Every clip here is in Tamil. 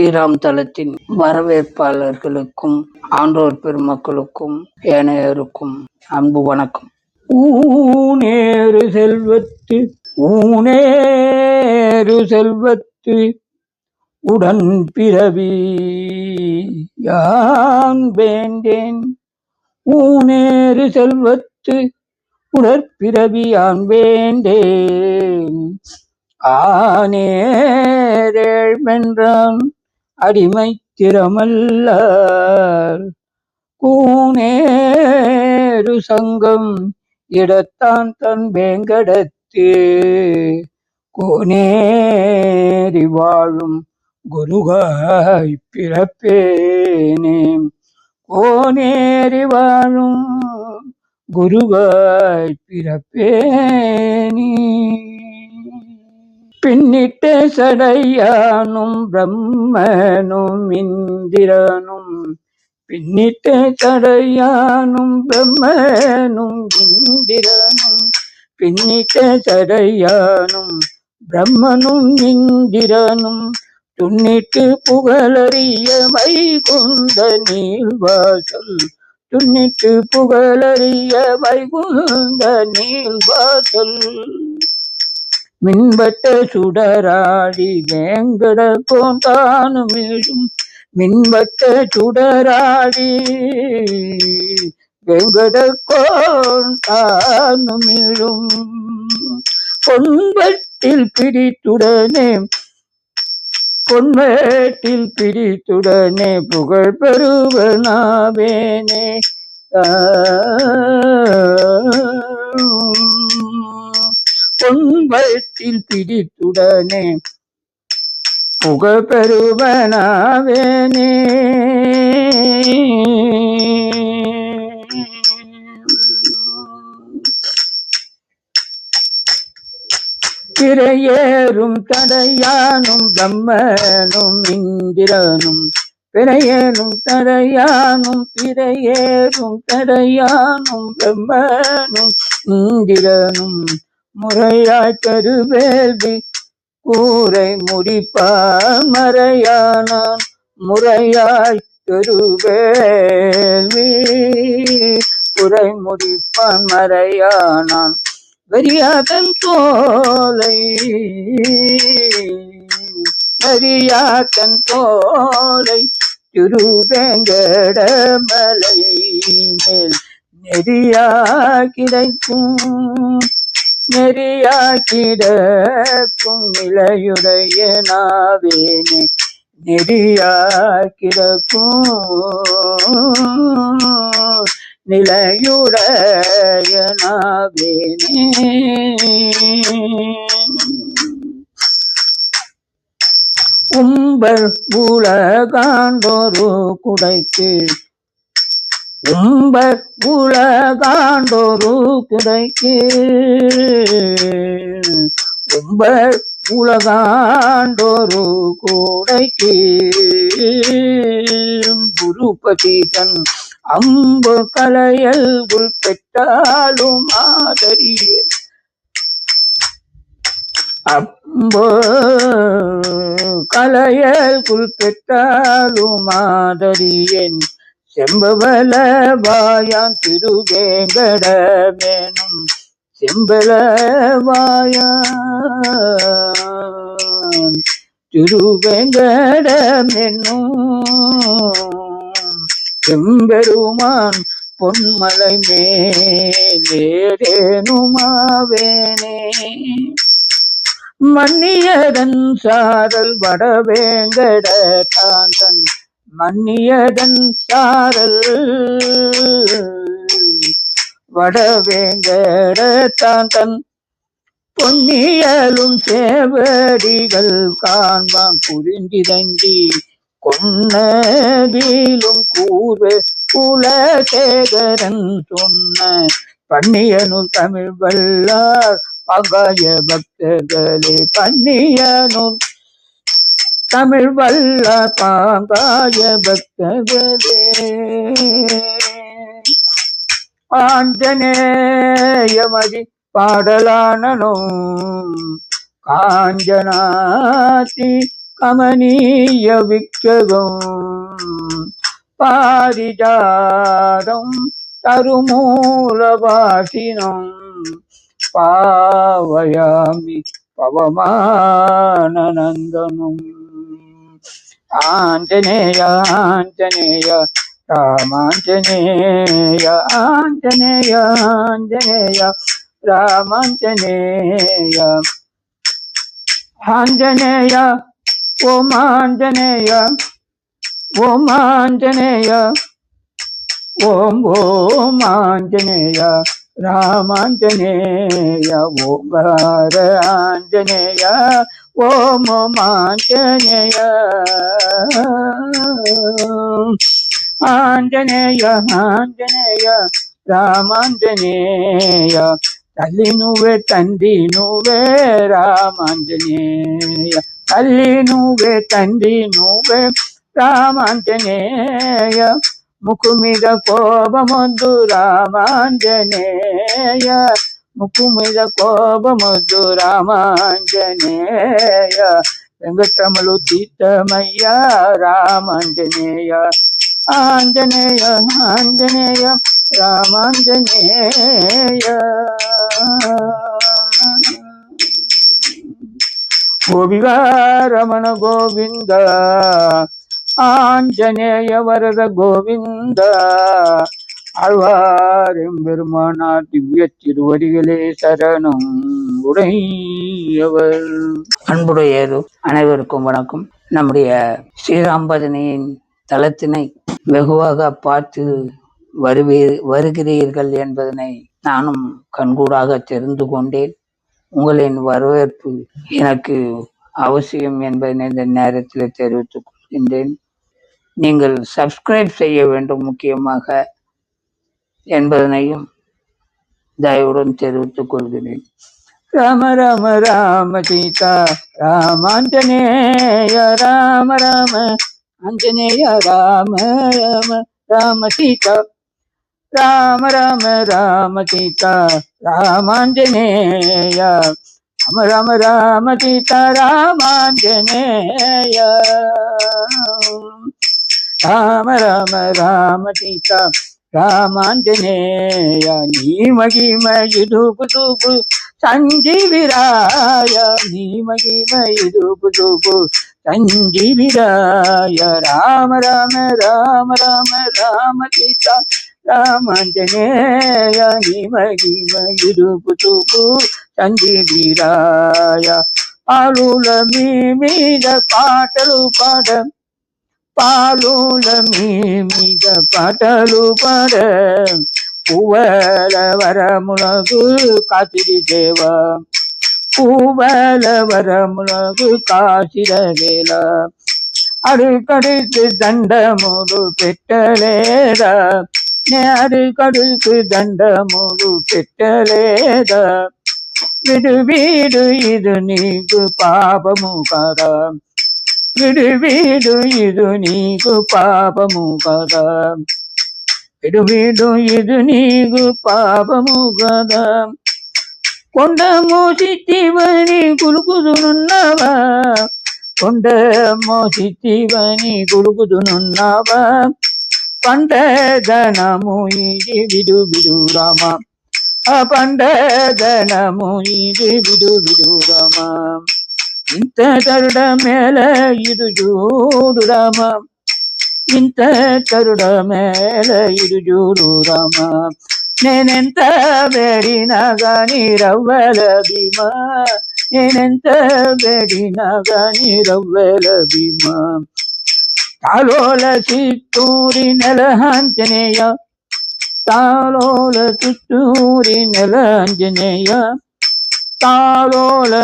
ஸ்ரீராம் தலத்தின் வரவேற்பாளர்களுக்கும் ஆன்றோர் பெருமக்களுக்கும் ஏனையருக்கும் அன்பு வணக்கம். ஊனேறு செல்வத்து ஊனேறு செல்வத்து உடன் பிறவி யான் வேண்டேன்? ஊனேறு செல்வத்து உடற்பிறவி யான் வேண்டேன்? ஆனேரேழ்வென்றான் அடிமை திறமல்லார். கூனேரு சங்கம் இடத்தான் தன் வேங்கடத்து. கோனேறி வாழும் குருகாய் பிறப்பேனே. கோனேறி வாழும் குருவாய் பிறப்பேனே. பின்னிட்ட சடையானும் பிரம்மனும் இந்திரனும் பின்னிட்ட சடையானும் பிரம்மனும் இந்திரனும் பின்னிட்ட சடையானும் பிரம்மனும் இந்திரனும் துன்னிட்டு புகழறிய வைகுந்த நீள்வாசல் துன்னிட்டு புகழறிய வைகுந்த நீள்வாசல் மின்பட்ட சுடராடி வேங்கட கோண்டானு மேடும் மின்பட்ட சுடராடி வெங்கட கோண்டானு மேடும் பொன்பட்டில் பிரித்துடனே பொன்வேட்டில் பிரித்துடனே புகழ் பெறுவனாவேனே. ஆ. பொன்பத்தில் பிடித்துடனே. புகழ் பெறுவனாவேனே திரையேறும் தடையானும் பிரம்மனும் இந்திரனும். பிறையேறும் தடையானும் பிறையேறும் தடையானும் பிரம்மனும் இந்திரனும். முறையாய் கருவேல்வி கூரை முடிப்பான் மறையானான். முறையாய் கருவேல்வி குறை முடிப்பான் மறையானான். வெறியாதன் தோலை வெறியாதன் தோலை திருவேங்கடமலை மேல் நெறியா கிடைக்கும். நெறியாக்கிடக்கும் நிலையுடைய நாவேனே நெறியாக்கிடக்கும் நிலையுடைய நாவேனே. உங்கள் உலகாண்டொரு குடைக்கு உம்பர் உலகாண்டோரு குடைக்கு உம்பர் உலகாண்டோரு கூடைக்கு குருபதி தன் அம்பு கலையல் உள் பெற்றாலும் ஆதரியன். அம்பு கலையல் குல் பெற்றாலும் ஆதரியன். செம்பவல வாயான் திருவேங்கடமேனும் செம்பல வாயான் திருவேங்கடமென்னும் செம்பெருமான் பொன்மலை மேலேனுமாவேனே மன்னியதன் சாரல் வடவேங்கட தாந்தன் மன்னியதன் சாரல். வடவேங்கடத்தான் தன் பொன்னியலும் சேவடிகள் காண்பான் புரிந்திரங்கி கொன்னதிலும் கூறு குலசேகரன் சொன்ன பன்னியனும் தமிழ் வல்லார் பகாய பக்தர்களே பன்னியனும் தமிழ் வல்ல பாங்காய பக்தர்களே. ஆஞ்சநேயமதி பாடலானனும் காஞ்சனாசி கமனீய விக்ககம் பாரிஜாதம் தருமூலவாசினம் பாவயாமி பவமானந்தனும் ஆஞ்சநேய ஆஞ்சநேய ராமாஞ்சநேய ஆஞ்சநேய ஆஞ்சநேய ராமாஞ்சநேய ஆஞ்சநேய ஓம் ஆஞ்சநேய ஓம் ஆஞ்சநேய ஓம் ஓம் ஆஞ்சநேய ராமாஞ்சநேய ஓங்கார ஆஞ்சநேய ಓಂ ಆಂಜನೇಯ ಆಂಜನೇಯ ಆಂಜನೇಯ ರಾಮಾಂಜನೇಯ తల్లి నువ్వే తండ్రి నువ్వే రామాంజనేయ తల్లి నువ్వే తండ్రి నువ్వే రామాంజనేయ ముఖు మీద కోపమొద్దు రామాంజనేయ ముక్కుమిద కోపముద్దు రామాంజనేయ వెంకటరములు తీర్థమయ్య రామాంజనేయ ఆంజనేయ ఆంజనేయ రామాంజనేయ గోవిగా రమణ గోవింద ఆంజనేయ వరద గోవింద ஆழ்வாரும் பெருமானார் திவ்ய திருவடிகளே சரணம் உடையவர். அன்புடையது அனைவருக்கும் வணக்கம். நம்முடைய ஸ்ரீராம்பதனையின் தளத்தினை வெகுவாக பார்த்து வருவீ வருகிறீர்கள் என்பதனை நானும் கண்கூடாக தெரிந்து கொண்டேன். உங்களின் வரவேற்பு எனக்கு அவசியம் என்பதனை இந்த நேரத்தில் தெரிவித்துக் கொள்கின்றேன். நீங்கள் சப்ஸ்கிரைப் செய்ய வேண்டும் முக்கியமாக. என்பதனையும் தயவுடன் தெரிவித்துக் கொள்கிறேன் ராம ராம ராம சீதா ராமாஞ்சனேய ராம ராம ஆஞ்சநேய ராம ராம ராம சீதா ராம ராம ராம சீதா ராமாஞ்சநேய ராம ராம ராம சீதா ராமாஞ்சநேய ராம ராம ராம சீதா రామాంజనేయ నీ మహిమయుడుపు చూపు సంజీవిరాయ నీ మహిమయుడుపు చూపు సంజీవిరాయ రామ రామ రామ రామ రామ సీత రామాంజనేయ నీ మహిమయుడుపు చూపు సంజీవిరాయ పాలుల మీ మీద పాటలు పాడం పాలుల మీద పాటలు పడ పువ్వల వరములకు కాసిరి దేవ పువ్వల వరములకు కాసిర వేళ అడుకడుకు దండములు పెట్టలేదా నే అడుకడుకు దండములు పెట్టలేదా విడు వీడు ఇది నీకు పాపము కదా విడు వీడు ఇది నీకు పాపము కదా. విడు వీడు ఇది నీకు పాపము కదా. కొండ మోసివని కులుకుదునున్నావా కొండ మోసివని కులుకుదునున్నావా పండదనము ఇది విడు విడు రామ. ఆ పండదనము ఇది విడు విడు రామ. ಇಂಥ ಕರುಡ ಮೇಲೆ ಇದು ಜೋರು ರಾಮ ಇಂಥ ಕರುಡ ಮೇಲೆ ಇದು ಜೋರು ರಾಮ ನೆನೆಂತ ಬೇಡಿನಾಗ ನೀರವ್ವಲ ಭೀಮ ನೆನೆಂತ ಬೇಡಿನಾಗ ನೀರವ್ವಲ ಭೀಮ ತಾಲೋಲ ಕಿತ್ತೂರಿ ನೆಲ ಆಂಜನೇಯ ತಾಲೋಲ ಕಿತ್ತೂರಿ ನೆಲ ಆಂಜನೇಯ ತಾಲೋಲ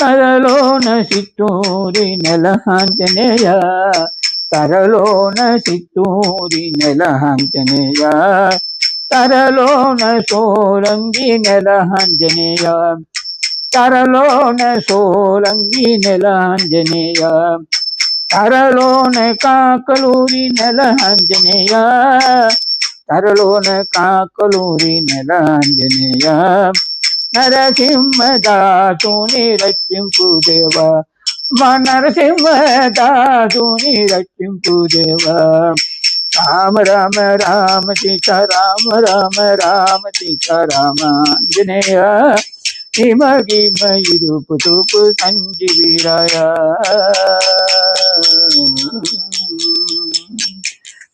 तरलो नशितूरी नलहांजनेया तरलो नशितूरी नलहांजनेया तरलो नशोरंगी नलहांजनेया तरलो नशोरंगी नलहांजनेया तरलो ने काकलूरी नलहांजनेया तरलो ने काकलूरी नलहांजनेया తరలోన కాకలూరి నెల ఆంజనేయ నరసింహదాసుని రక్షింపు దేవ మనరసింహదాసుని రక్షింపు దేవా రామ రామ రామ సీత రామ రామ రామ సీత రామ ఆంజనేయ హిమ గిమ ఇరుపు తూపు సంజీవిరాయ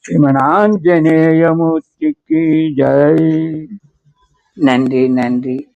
சிவனாஞ்சநேயமூர்த்திக்கு ஜெய் நன்றி நன்றி